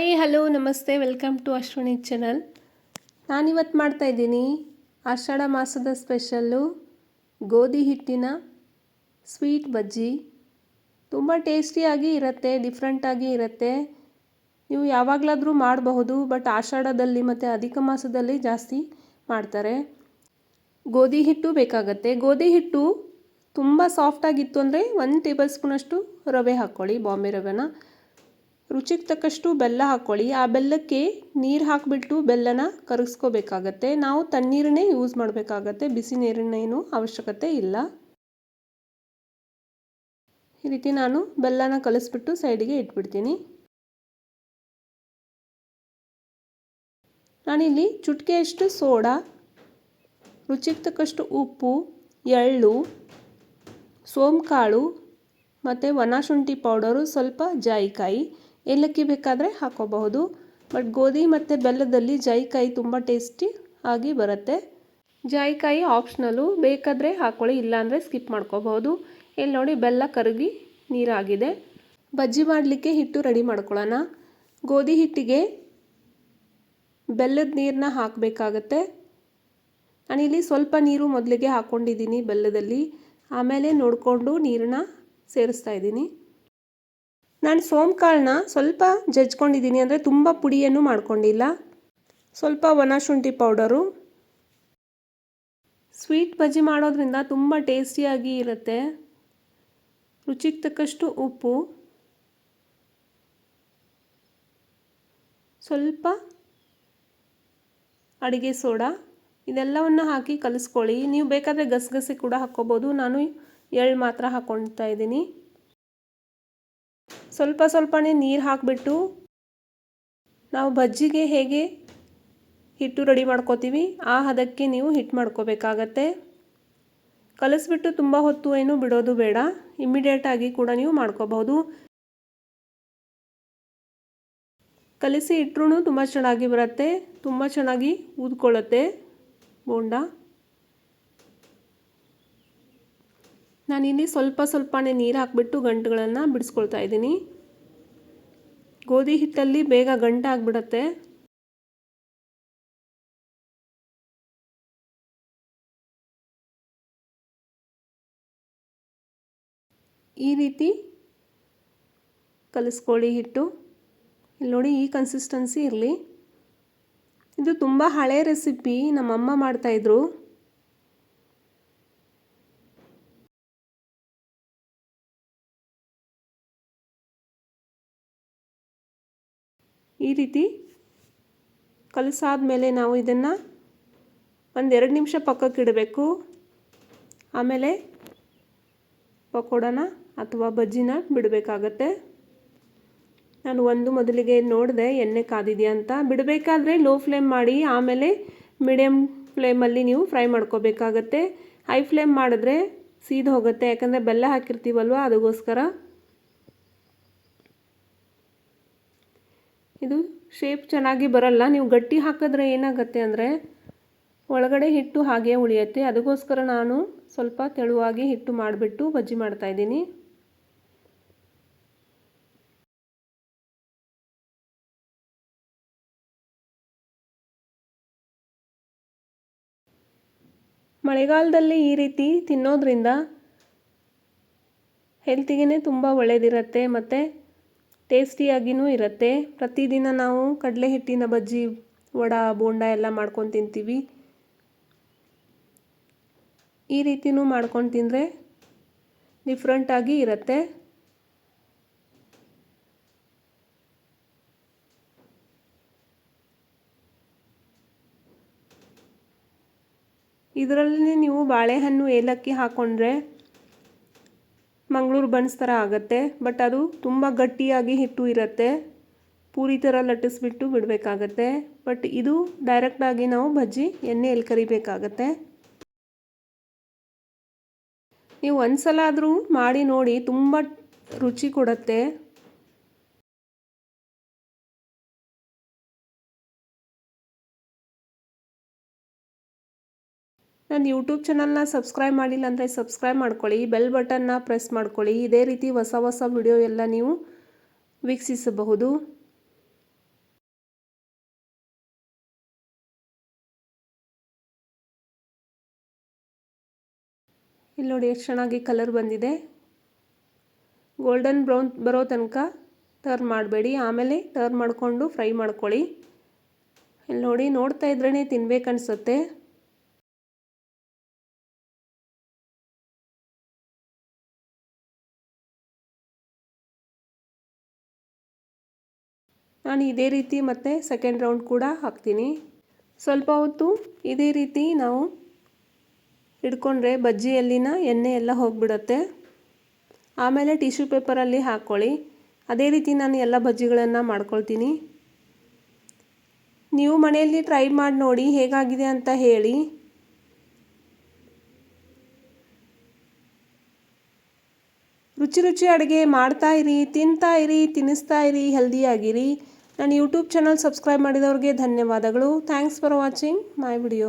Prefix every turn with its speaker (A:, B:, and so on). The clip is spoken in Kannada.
A: ಹಾಯ್ ಹಲೋ ನಮಸ್ತೆ ವೆಲ್ಕಮ್ ಟು ಅಶ್ವಿನಿ ಚಾನಲ್ ನಾನಿವತ್ತು ಮಾಡ್ತಾಯಿದ್ದೀನಿ ಆಷಾಢ ಮಾಸದ ಸ್ಪೆಷಲ್ಲು ಗೋಧಿ ಹಿಟ್ಟಿನ ಸ್ವೀಟ್ ಬಜ್ಜಿ. ತುಂಬ ಟೇಸ್ಟಿಯಾಗಿ ಇರುತ್ತೆ ಡಿಫ್ರೆಂಟಾಗಿ ಇರುತ್ತೆ. ನೀವು ಯಾವಾಗಲಾದರೂ ಮಾಡಬಹುದು ಬಟ್ ಆಷಾಢದಲ್ಲಿ ಮತ್ತು ಅಧಿಕ ಮಾಸದಲ್ಲಿ ಜಾಸ್ತಿ ಮಾಡ್ತಾರೆ. ಗೋಧಿ ಹಿಟ್ಟು ಬೇಕಾಗತ್ತೆ. ಗೋಧಿ ಹಿಟ್ಟು ತುಂಬ ಸಾಫ್ಟಾಗಿತ್ತು ಅಂದರೆ ಒಂದು ಟೇಬಲ್ ಸ್ಪೂನಷ್ಟು ರವೆ ಹಾಕ್ಕೊಳ್ಳಿ ಬಾಂಬೆ ರವೆನ. ರುಚಿಗೆ ತಕ್ಕಷ್ಟು ಬೆಲ್ಲ ಹಾಕ್ಕೊಳ್ಳಿ ಆ ಬೆಲ್ಲಕ್ಕೆ ನೀರು ಹಾಕಿಬಿಟ್ಟು ಬೆಲ್ಲನ ಕರಗಿಸ್ಕೋಬೇಕಾಗತ್ತೆ. ನಾವು ತಣ್ಣೀರನ್ನೇ ಯೂಸ್ ಮಾಡಬೇಕಾಗತ್ತೆ. ಬಿಸಿ ನೀರಿನ ಅವಶ್ಯಕತೆ ಇಲ್ಲ. ಈ ರೀತಿ ನಾನು ಬೆಲ್ಲನ ಕಲಿಸ್ಬಿಟ್ಟು ಸೈಡಿಗೆ ಇಟ್ಬಿಡ್ತೀನಿ. ನಾನಿಲ್ಲಿ ಚುಟ್ಕೆಯಷ್ಟು ಸೋಡಾ, ರುಚಿಗೆ ತಕ್ಕಷ್ಟು ಉಪ್ಪು, ಎಳ್ಳು, ಸೋಂಕಾಳು ಮತ್ತು ಒಣ ಶುಂಠಿ ಪೌಡರು ಸ್ವಲ್ಪ ಜಾಯಿಕಾಯಿ. ಏಲಕ್ಕಿ ಬೇಕಾದರೆ ಹಾಕೋಬಹುದು. ಬಟ್ ಗೋಧಿ ಮತ್ತು ಬೆಲ್ಲದಲ್ಲಿ ಜಾಯಿಕಾಯಿ ತುಂಬ ಟೇಸ್ಟಿ ಆಗಿ ಬರುತ್ತೆ. ಜಾಯಿಕಾಯಿ ಆಪ್ಷನಲ್ಲು ಬೇಕಾದರೆ ಹಾಕ್ಕೊಳ್ಳಿ ಇಲ್ಲಾಂದರೆ ಸ್ಕಿಪ್ ಮಾಡ್ಕೋಬಹುದು. ಇಲ್ಲಿ ನೋಡಿ ಬೆಲ್ಲ ಕರಗಿ ನೀರಾಗಿದೆ. ಬಜ್ಜಿ ಮಾಡಲಿಕ್ಕೆ ಹಿಟ್ಟು ರೆಡಿ ಮಾಡ್ಕೊಳ್ಳೋಣ. ಗೋಧಿ ಹಿಟ್ಟಿಗೆ ಬೆಲ್ಲದ ನೀರನ್ನ ಹಾಕಬೇಕಾಗತ್ತೆ. ನಾನಿಲ್ಲಿ ಸ್ವಲ್ಪ ನೀರು ಮೊದಲಿಗೆ ಹಾಕ್ಕೊಂಡಿದ್ದೀನಿ ಬೆಲ್ಲದಲ್ಲಿ. ಆಮೇಲೆ ನೋಡಿಕೊಂಡು ನೀರನ್ನ ಸೇರಿಸ್ತಾ ಇದ್ದೀನಿ. ನಾನು ಸೋಂಕಾಳನ್ನ ಸ್ವಲ್ಪ ಜಜ್ಕೊಂಡಿದ್ದೀನಿ ಅಂದರೆ ತುಂಬ ಪುಡಿಯನ್ನು ಮಾಡ್ಕೊಂಡಿಲ್ಲ. ಸ್ವಲ್ಪ ಒಣ ಶುಂಠಿ ಪೌಡರು. ಸ್ವೀಟ್ ಬಜ್ಜಿ ಮಾಡೋದ್ರಿಂದ ತುಂಬ ಟೇಸ್ಟಿಯಾಗಿ ಇರುತ್ತೆ. ರುಚಿಗೆ ತಕ್ಕಷ್ಟು ಉಪ್ಪು. ಸ್ವಲ್ಪ ಅಡುಗೆ ಸೋಡಾ. ಇದೆಲ್ಲವನ್ನು ಹಾಕಿ ಕಲಿಸ್ಕೊಳ್ಳಿ. ನೀವು ಬೇಕಾದರೆ ಗಸಗಸೆ ಕೂಡ ಹಾಕ್ಕೋಬೋದು. ನಾನು ಎಳ್ಳು ಮಾತ್ರ ಹಾಕ್ಕೊಳ್ತಾ ಇದ್ದೀನಿ. ಸ್ವಲ್ಪ ಸ್ವಲ್ಪನೇ ನೀರು ಹಾಕಿಬಿಟ್ಟು ನಾವು ಬಜ್ಜಿಗೆ ಹೇಗೆ ಹಿಟ್ಟು ರೆಡಿ ಮಾಡ್ಕೋತೀವಿ, ಆ ಹದಕ್ಕೆ ನೀವು ಹಿಟ್ಟು ಮಾಡ್ಕೋಬೇಕಾಗತ್ತೆ. ಕಲಿಸ್ಬಿಟ್ಟು ತುಂಬ ಹೊತ್ತು ಏನು ಬಿಡೋದು ಬೇಡ ಇಮ್ಮಿಡಿಯೇಟಾಗಿ ಕೂಡ ನೀವು ಮಾಡ್ಕೋಬಹುದು. ಕಲಿಸಿ ಇಟ್ಟರೂ ತುಂಬ ಚೆನ್ನಾಗಿ ಬರುತ್ತೆ, ತುಂಬ ಚೆನ್ನಾಗಿ ಊದ್ಕೊಳ್ಳುತ್ತೆ ಬೋಂಡ. ನಾನಿಲ್ಲಿ ಸ್ವಲ್ಪ ಸ್ವಲ್ಪನೇ ನೀರು ಹಾಕಿಬಿಟ್ಟು ಗಂಟುಗಳನ್ನು ಬಿಡಿಸ್ಕೊಳ್ತಾ ಇದ್ದೀನಿ. ಗೋಧಿ ಹಿಟ್ಟಲ್ಲಿ ಬೇಗ ಗಂಟು ಆಗಿಬಿಡತ್ತೆ. ಈ ರೀತಿ ಕಲಿಸ್ಕೊಳ್ಳಿ ಹಿಟ್ಟು. ಇಲ್ಲಿ ನೋಡಿ ಈ ಕನ್ಸಿಸ್ಟೆನ್ಸಿ ಇರಲಿ. ಇದು ತುಂಬ ಹಳೆ ರೆಸಿಪಿ ನಮ್ಮಮ್ಮ ಮಾಡ್ತಾಯಿದ್ರು ಈ ರೀತಿ ಕಲಸಾದ ಮೇಲೆ ನಾವು ಇದನ್ನು ಒಂದೆರಡು ನಿಮಿಷ ಪಕ್ಕಕ್ಕೆ ಇಡಬೇಕು. ಆಮೇಲೆ ಪಕೋಡನ ಅಥವಾ ಬಜ್ಜಿನ ಬಿಡಬೇಕಾಗತ್ತೆ. ನಾನು ಒಂದು ಮೊದಲಿಗೆ ನೋಡಿದೆ, ಎಣ್ಣೆ ಕಾದಿದೆಯಾ ಅಂತ. ಬಿಡಬೇಕಾದ್ರೆ ಲೋ ಫ್ಲೇಮ್ ಮಾಡಿ, ಆಮೇಲೆ ಮೀಡಿಯಮ್ ಫ್ಲೇಮಲ್ಲಿ ನೀವು ಫ್ರೈ ಮಾಡ್ಕೋಬೇಕಾಗತ್ತೆ. ಹೈ ಫ್ಲೇಮ್ ಮಾಡಿದ್ರೆ ಸೀದ್ ಹೋಗುತ್ತೆ. ಯಾಕಂದರೆ ಬೆಲ್ಲ ಹಾಕಿರ್ತೀವಲ್ವ, ಅದಕ್ಕೋಸ್ಕರ. ಇದು ಶೇಪ್ ಚೆನ್ನಾಗಿ ಬರಲ್ಲ. ನೀವು ಗಟ್ಟಿ ಹಾಕಿದ್ರೆ ಏನಾಗುತ್ತೆ ಅಂದರೆ ಒಳಗಡೆ ಹಿಟ್ಟು ಹಾಗೆ ಉಳಿಯುತ್ತೆ. ಅದಕ್ಕೋಸ್ಕರ ನಾನು ಸ್ವಲ್ಪ ತೆಳುವಾಗಿ ಹಿಟ್ಟು ಮಾಡಿಬಿಟ್ಟು ಬಜ್ಜಿ ಮಾಡ್ತಾಯಿದ್ದೀನಿ ಮಳೆಗಾಲದಲ್ಲಿ ಈ ರೀತಿ ತಿನ್ನೋದ್ರಿಂದ ಹೆಲ್ತಿಗೆ ತುಂಬ ಒಳ್ಳೆಯದಿರುತ್ತೆ ಮತ್ತು ಟೇಸ್ಟಿಯಾಗಿಯೂ ಇರುತ್ತೆ. ಪ್ರತಿದಿನ ನಾವು ಕಡಲೆ ಹಿಟ್ಟಿನ ಬಜ್ಜಿ, ವಡ, ಬೋಂಡ ಎಲ್ಲ ಮಾಡ್ಕೊಂಡು ತಿಂತೀವಿ. ಈ ರೀತಿಯೂ ಮಾಡ್ಕೊಂಡು ತಿಂದರೆ ಡಿಫ್ರೆಂಟಾಗಿ ಇರುತ್ತೆ. ಇದರಲ್ಲಿ ನೀವು ಬಾಳೆಹಣ್ಣು ಏಲಕ್ಕಿ ಹಾಕ್ಕೊಂಡ್ರೆ ಮಂಗಳೂರು ಬನ್ಸ್ ಥರ ಆಗುತ್ತೆ, ಬಟ್ ಅದು ತುಂಬ ಗಟ್ಟಿಯಾಗಿ ಹಿಟ್ಟು ಇರುತ್ತೆ. ಪೂರಿ ಥರ ಲಟ್ಟಿಸ್ಬಿಟ್ಟು ಬಿಡಬೇಕಾಗತ್ತೆ, ಬಟ್ ಇದು ಡೈರೆಕ್ಟಾಗಿ ನಾವು ಬಜ್ಜಿ ಎಣ್ಣೆಯಲ್ಲಿ ಕರಿಬೇಕಾಗತ್ತೆ. ನೀವು ಒಂದು ಸಲ ಆದರೂ ಮಾಡಿ ನೋಡಿ, ತುಂಬ ರುಚಿ ಕೊಡುತ್ತೆ. ನನ್ನ ಯೂಟ್ಯೂಬ್ ಚಾನಲ್ನ ಸಬ್ಸ್ಕ್ರೈಬ್ ಮಾಡಿಲ್ಲ ಅಂದರೆ ಸಬ್ಸ್ಕ್ರೈಬ್ ಮಾಡ್ಕೊಳ್ಳಿ ಬೆಲ್ ಬಟನ್ನ ಪ್ರೆಸ್ ಮಾಡ್ಕೊಳ್ಳಿ. ಇದೇ ರೀತಿ ಹೊಸ ಹೊಸ ವಿಡಿಯೋ ಎಲ್ಲ ನೀವು ವೀಕ್ಷಿಸಬಹುದು. ಇಲ್ಲಿ ನೋಡಿ ಎಷ್ಟು ಚೆನ್ನಾಗಿ ಕಲರ್ ಬಂದಿದೆ. ಗೋಲ್ಡನ್ ಬ್ರೌನ್ ಬರೋ ತನಕ ಟರ್ನ್ ಮಾಡಬೇಡಿ. ಆಮೇಲೆ ಟರ್ನ್ ಮಾಡಿಕೊಂಡು ಫ್ರೈ ಮಾಡ್ಕೊಳ್ಳಿ. ಇಲ್ಲಿ ನೋಡಿ ನೋಡ್ತಾ ಇದ್ರೇ ತಿನ್ಬೇಕು ಅನಿಸುತ್ತೆ. ನಾನು ಇದೇ ರೀತಿ ಮತ್ತೆ ಸೆಕೆಂಡ್ ರೌಂಡ್ ಕೂಡ ಹಾಕ್ತೀನಿ. ಸ್ವಲ್ಪ ಹೊತ್ತು ಇದೇ ರೀತಿ ನಾವು ಹಿಡ್ಕೊಂಡ್ರೆ ಬಜ್ಜಿಯಲ್ಲಿನ ಎಣ್ಣೆ ಎಲ್ಲ ಹೋಗಿಬಿಡುತ್ತೆ. ಆಮೇಲೆ ಟಿಶ್ಯೂ ಪೇಪರಲ್ಲಿ ಹಾಕ್ಕೊಳ್ಳಿ ಅದೇ ರೀತಿ ನಾನು ಎಲ್ಲ ಬಜ್ಜಿಗಳನ್ನು ಮಾಡ್ಕೊಳ್ತೀನಿ. ನೀವು ಮನೆಯಲ್ಲಿ ಟ್ರೈ ಮಾಡಿ ನೋಡಿ ಹೇಗಾಗಿದೆ ಅಂತ ಹೇಳಿ. ರುಚಿ ರುಚಿ ಅಡುಗೆ ಮಾಡ್ತಾ ಇರಿ, ತಿಂತಾ ಇರಿ ತಿನ್ನಿಸ್ತಾ ಇರಿ, ಹೆಲ್ದಿಯಾಗಿರಿ. ನಾನು ಯೂಟ್ಯೂಬ್ ಚಾನಲ್ ಸಬ್ಸ್ಕ್ರೈಬ್ ಮಾಡಿದವ್ರಿಗೆ ಧನ್ಯವಾದಗಳು. Thanks for watching my video.